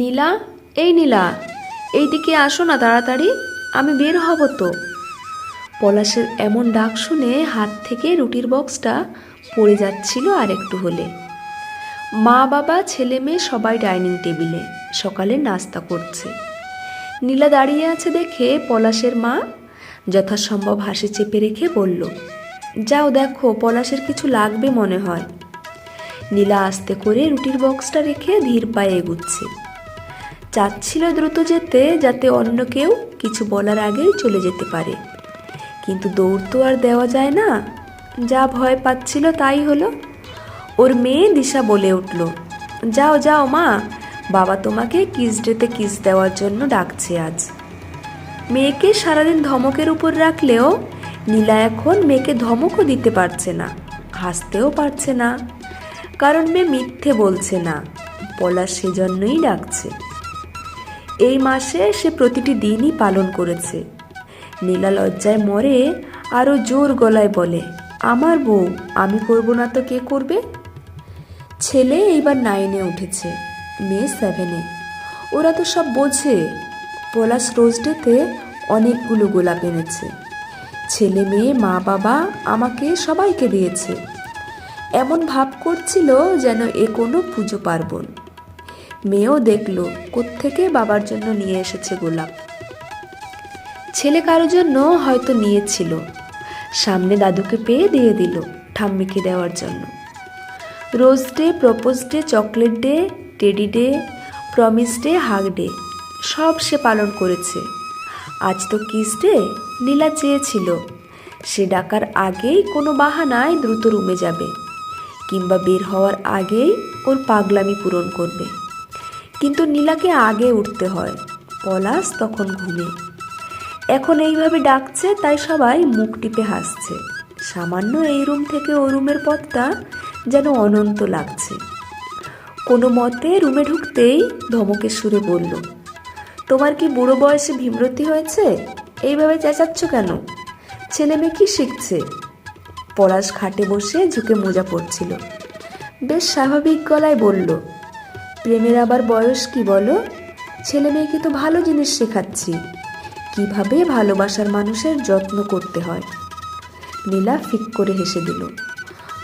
নীলা, এই নীলা, এইদিকে আসো না তাড়াতাড়ি, আমি বের হব তো। পলাশের এমন ডাক শুনে হাত থেকে রুটির বক্সটা পড়ে যাচ্ছিল আর একটু হলে। মা, বাবা, ছেলে, মেয়ে সবাই ডাইনিং টেবিলে, সকালে নাস্তা করছে। নীলা দাঁড়িয়ে আছে দেখে পলাশের মা যথাসম্ভব হাসি চেপে রেখে বলল, যাও দেখো, পলাশের কিছু লাগবে মনে হয়। নীলা আস্তে করে রুটির বক্সটা রেখে ধীর পায়ে এগুচ্ছে। চাচ্ছিল দ্রুত যেতে যাতে অন্য কেউ কিছু বলার আগেই চলে যেতে পারে। কিন্তু দৌড় তো আর দেওয়া যায় না। যা ভয় পাচ্ছিল তাই হলো, ওর মেয়ে দিশা বলে উঠল, যাও যাও মা, বাবা তোমাকে কিস ডেতে কিস দেওয়ার জন্য ডাকছে আজ। মেয়েকে সারাদিন ধমকের উপর রাখলেও নীলা এখন মেয়েকে ধমকও দিতে পারছে না, হাসতেও পারছে না। কারণ মেয়ে মিথ্যে বলছে না, পলাশ সেজন্যই ডাকছে। এই মাসে সে প্রতিটি দিনই পালন করেছে। নীলা লজ্জায় মরে আরও জোর গলায় বলে, আমার বউ, আমি করব না তো কে করবে? ছেলে এইবার নাইনে উঠেছে, মেয়ে সেভেনে। ওরা তো সব বোঝে, পলাশ রোজ ডেতে অনেকগুলো গোলাপ এনেছে। ছেলে, মেয়ে, মা, বাবা আমাকে সবাইকে দিয়েছে। এমন ভাব করছিল যেন এ কোনো পুজো পার্বণ। মেয়েও দেখল, কোত্থেকে বাবার জন্য নিয়ে এসেছে গোলাপ। ছেলে কারোর জন্য হয়তো নিয়েছিল। সামনে দাদুকে পেয়ে দিয়ে দিল ঠাম্মিকে দেওয়ার জন্য। Rose day, propose day, chocolate day, teddy day, promise day, hug day, সব সে পালন করেছে। আজ তো কিস ডে, নীলা চেয়েছিল। সে ডাকার আগেই কোনো বাহানায় দ্রুত রুমে যাবে, কিংবা বের হওয়ার আগেই ওর পাগলামি পূরণ করবে। কিন্তু নীলাকে আগে উঠতে হয়। পলাশ তখন ঘুমে এখন এইভাবে ডাকছে, তাই সবাই মুখ টিপে হাসছে। সামান্য এই রুম থেকে ও রুমের পথটা যেন অনন্ত লাগছে। কোনো মতে রুমে ঢুকতেই ধমকের সুরে বলল, তোমার কি বুড়ো বয়সে ভীমরতি হয়েছে? এইভাবে চেঁচাচ্ছ কেন? ছেলে মেয়ে কি শিখছে? পলাশ খাটে বসে ঝুঁকে মোজা পড়ছিল বেশ স্বাভাবিক গলায় বলল প্রেমের আবার বয়স কি বলো? ছেলে মেয়েকে তো ভালো জিনিস শেখাচ্ছি। কীভাবে ভালোবাসার মানুষের যত্ন করতে হয়? নীলা ফিক করে হেসে দিল।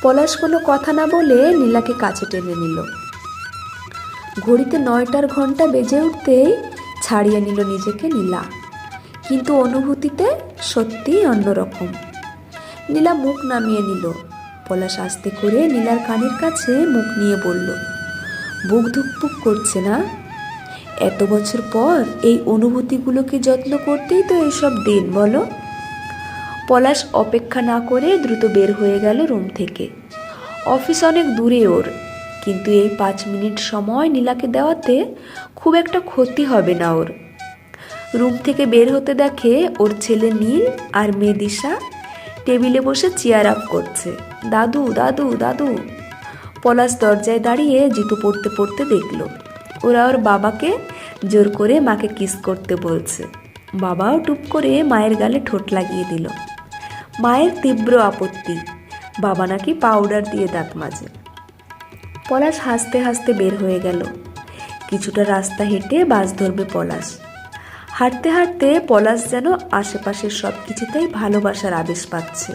পলাশ কোনো কথা না বলে নীলাকে কাছে টেনে নিল। ঘড়িতে নয়টার ঘণ্টা বেজে উঠতেই ছাড়িয়ে নিল নিজেকে নীলা। কিন্তু অনুভূতিতে সত্যিই অন্যরকম। নীলা মুখ নামিয়ে নিল। পলাশ আস্তে করে নীলার কানের কাছে মুখ নিয়ে বলল বুক ধুকপুক করছে না? এত বছর পর এই অনুভূতিগুলোকে যত্ন করতেই তো এইসব দিন, বলো। পলাশ অপেক্ষা না করে দ্রুত বের হয়ে গেল রুম থেকে। অফিস অনেক দূরে ওর, কিন্তু এই পাঁচ মিনিট সময় নীলাকে দেওয়াতে খুব একটা ক্ষতি হবে না ওর। রুম থেকে বের হতে দেখে ওর ছেলে নীল আর মেয়ে দিশা টেবিলে বসে চেয়ার আপ করছে। দাদু দাদু দাদু। পলাশ দরজায় দাঁড়িয়ে জুতো পরতে পরতে দেখল। ওরা ওর বাবাকে জোর করে মাকে কিস করতে বলছে। বাবাও টুপ করে মায়ের গালে ঠোঁট লাগিয়ে দিল। মায়ের তীব্র আপত্তি। বাবা নাকি পাউডার দিয়ে দাঁত মাজে। পলাশ হাসতে হাসতে বের হয়ে গেল। কিছুটা রাস্তা হেঁটে বাস ধরবে পলাশ। হাঁটতে হাঁটতে পলাশ যেন আশেপাশের সব কিছুতেই ভালোবাসার আবেশ পাচ্ছে।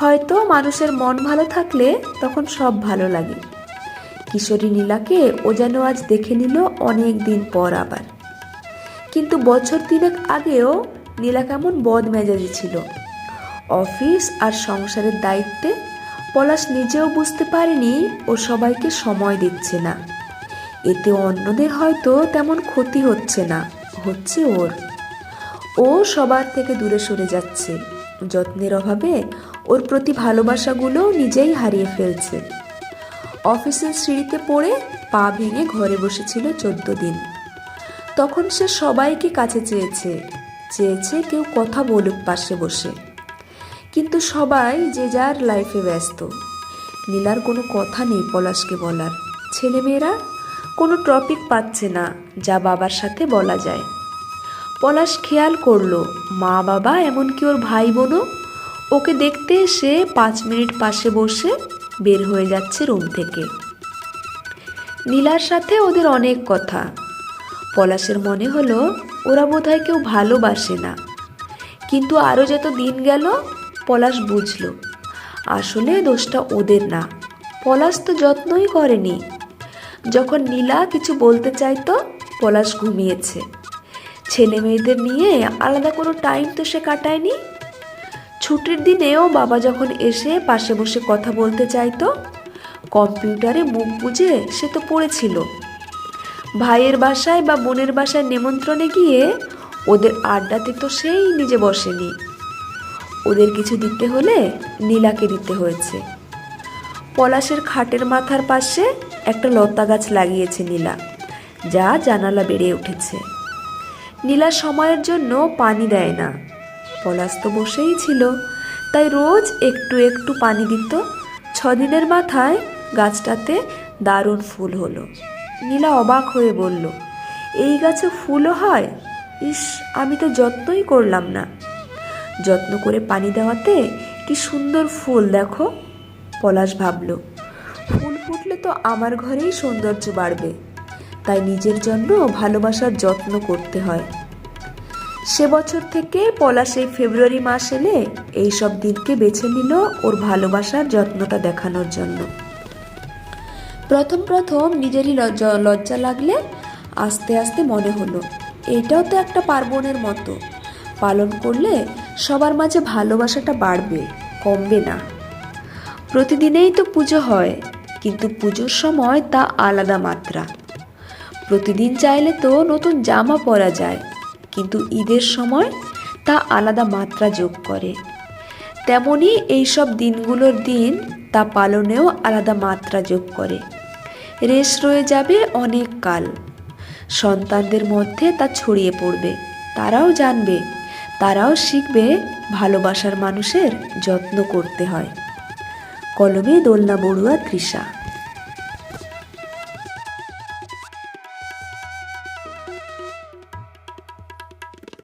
হয়তো মানুষের মন ভালো থাকলে তখন সব ভালো লাগে। কিশোরী নীলাকে ও যেন আজ দেখে নিল অনেক দিন পর আবার। কিন্তু বছর তিনেক আগেও নীলা কেমন বদ মেজাজি ছিল। অফিস আর সংসারের দায়িত্বে পলাশ নিজেও বুঝতে পারেনি ও সবাইকে সময় দিচ্ছে না। এতে অন্যদের হয়তো তেমন ক্ষতি হচ্ছে না, হচ্ছে ওর। ও সবার থেকে দূরে সরে যাচ্ছে। যত্নের অভাবে ওর প্রতি ভালোবাসাগুলো নিজেই হারিয়ে ফেলছে। অফিসের সিঁড়িতে পড়ে পা ভেঙে ঘরে বসেছিল চোদ্দ দিন। তখন সে সবাইকে কাছে চেয়েছে চেয়েছে কেউ কথা বলুক পাশে বসে। কিন্তু সবাই যে যার লাইফে ব্যস্ত। নীলার কোনো কথা নেই পলাশকে বলার। ছেলেমেয়েরা কোনো টপিক পাচ্ছে না যা বাবার সাথে বলা যায়। পলাশ খেয়াল করল, মা বাবা, এমনকি ওর ভাই বোনও ওকে দেখতে এসে পাঁচ মিনিট পাশে বসে বের হয়ে যাচ্ছে রুম থেকে। নীলার সাথে ওদের অনেক কথা। পলাশের মনে হলো, ওরা বোধহয় কেউ ভালোবাসে না। কিন্তু আরও যত দিন গেল, পলাশ বুঝলো, আসলে দোষটা ওদের না। পলাশ তো যত্নই করেনি। যখন নীলা কিছু বলতে চাইতো, পলাশ ঘুমিয়েছে। ছেলে মেয়েদের নিয়ে আলাদা কোনো টাইম তো সে কাটায়নি? ছুটির দিনেও বাবা যখন এসে পাশে বসে কথা বলতে চাইতো, কম্পিউটারে মুখ বুঝে সে তো পড়েছিল। ভাইয়ের বাসায় বা বোনের বাসায় নেমন্ত্রণে গিয়ে ওদের আড্ডাতে তো সেই নিজে বসেনি। ওদের কিছু দিতে হলে নীলাকে দিতে হয়েছে। পলাশের খাটের মাথার পাশে একটা লতা গাছ লাগিয়েছে নীলা, যা জানালা বেড়ে উঠেছে। নীলা সময়ের জন্য পানি দেয় না। পলাশ তো বসেই ছিল। তাই রোজ একটু একটু পানি দিত। ছদিনের মাথায় গাছটাতে দারুণ ফুল হলো। নীলা অবাক হয়ে বলল, এই গাছে ফুলও হয়? ইস, আমি তো যত্নই করলাম না। যত্ন করে পানি দেওয়াতে কি সুন্দর ফুল, দেখো। পলাশ ভাবল, ফুল ফুটলে তো আমার ঘরেই সৌন্দর্য বাড়বে। তাই নিজের জন্য ভালোবাসার যত্ন করতে হয়। সে বছর থেকে পলাশ এই ফেব্রুয়ারি মাস এলে এইসব দিনকে বেছে নিল ওর ভালোবাসার যত্নটা দেখানোর জন্য। প্রথম প্রথম নিজেরই লজ্জা লাগলে আস্তে আস্তে মনে হলো, এটাও তো একটা পার্বণের মতো। পালন করলে সবার মাঝে ভালোবাসাটা বাড়বে, কমবে না। প্রতিদিনেই তো পুজো হয়, কিন্তু পুজোর সময় তা আলাদা মাত্রা। প্রতিদিন চাইলে তো নতুন জামা পরা যায়, কিন্তু ঈদের সময় তা আলাদা মাত্রা যোগ করে। তেমনি এইসব দিনগুলোর দিন তা পালনেও আলাদা মাত্রা যোগ করে। রেশ রয়ে যাবে অনেক কাল। সন্তানদের মধ্যে তা ছড়িয়ে পড়বে। তারাও জানবে, তারাও শিখবে ভালোবাসার মানুষের যত্ন করতে হয়। কলমে দোলনা বড়ুয়া তৃষা।